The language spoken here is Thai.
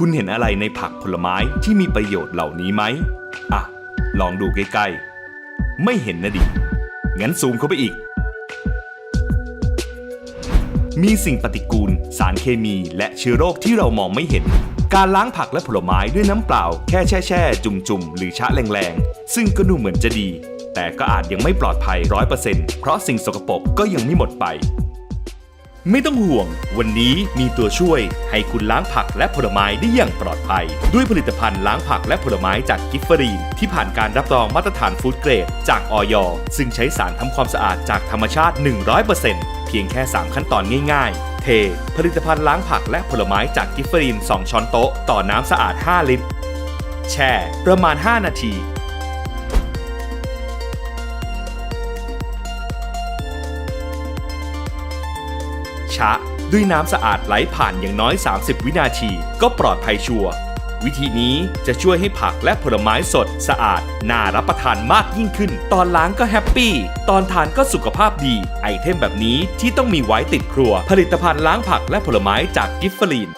คุณเห็นอะไรในผักผลไม้ที่มีประโยชน์เหล่านี้ไหม อะ ลองดูใกล้ๆ ไม่เห็นนะดิ งั้นซูมเข้าไปอีก มีสิ่งปฏิกูล สารเคมี และเชื้อโรคที่เรามองไม่เห็น การล้างผักและผลไม้ด้วยน้ำเปล่า แค่แช่แช่ๆจุ่มๆหรือชะแรงๆ ซึ่งก็ดูเหมือนจะดี แต่ก็อาจยังไม่ปลอดภัย100%เพราะสิ่งสกปรกก็ยังไม่หมดไป ไม่ต้องห่วง วันนี้มีตัวช่วยให้คุณล้างผักและผลไม้ได้อย่างปลอดภัย ด้วยผลิตภัณฑ์ล้างผักและผลไม้จากกิฟฟรีน ที่ผ่านการรับรองมาตรฐานฟู้ดเกรด จากออยซึ่งใช้สารทำความสะอาดจากธรรมชาติ 100%เพียงแค่ 3 ขั้นตอนง่าย ๆ เท ผลิตภัณฑ์ล้างผักและผลไม้จากกิฟฟรีน 2 ช้อนโต๊ะ ต่อน้ำสะอาด 5 ลิตร แช่ ประมาณ 5 นาที ชะ ด้วยน้ำสะอาดไหลผ่านอย่างน้อย 30 วินาที ก็ปลอดภัยชัวร์วิธีนี้จะช่วยให้ผักและผลไม้สดสะอาด น่ารับประทานมากยิ่งขึ้น ตอนล้างก็แฮปปี้ ตอนทานก็สุขภาพดี ไอเทมแบบนี้ที่ต้องมีไว้ติดครัว ผลิตภัณฑ์ล้างผักและผลไม้จากกิฟฟลีน